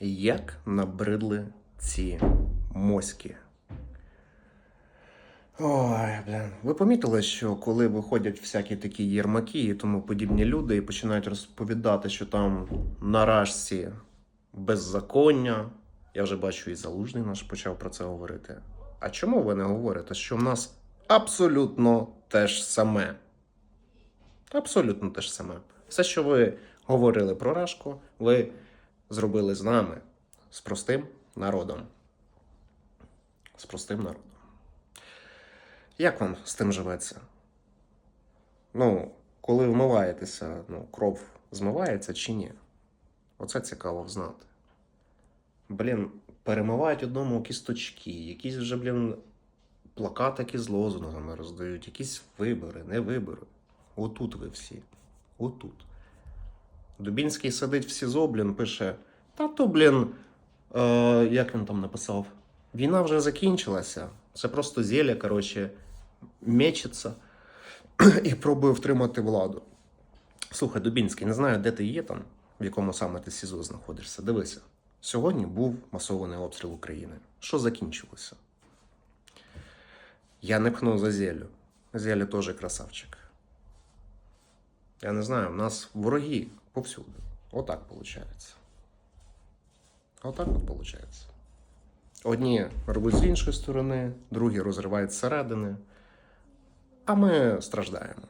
Як набридли ці моськи. Ой, блін. Ви помітили, що коли виходять всякі такі єрмаки і тому подібні люди і починають розповідати, що там на рашці беззаконня. Я вже бачу, і залужний наш почав про це говорити. А чому ви не говорите, що в нас абсолютно те ж саме? Абсолютно те ж саме. Все, що ви говорили про Рашку, ви зробили з нами, з простим народом. З простим народом. Як вам з тим живеться? Ну, коли вмиваєтеся, ну, кров змивається чи ні? Оце цікаво знати. Блін, перемивають одному кісточки, якісь вже, блін, плакатики з лозунгами роздають, якісь вибори, не вибори. Отут ви всі. Отут. Дубінський сидить в СІЗО, блін, пише: Та то, блін, е, як він там написав? Війна вже закінчилася. Це просто зілля, коротше, мечеться і пробує втримати владу. Слухай, Дубінський, не знаю, де ти є там, в якому саме ти СІЗО знаходишся. Дивися. Сьогодні був масований обстріл України. Що закінчилося? Я не пхну за зелю. Зеля теж красавчик. Я не знаю, в нас вороги повсюди. Отак виходить. Отак от виходить. Одні рвуть з іншої сторони, другі розривають зсередини, а ми страждаємо.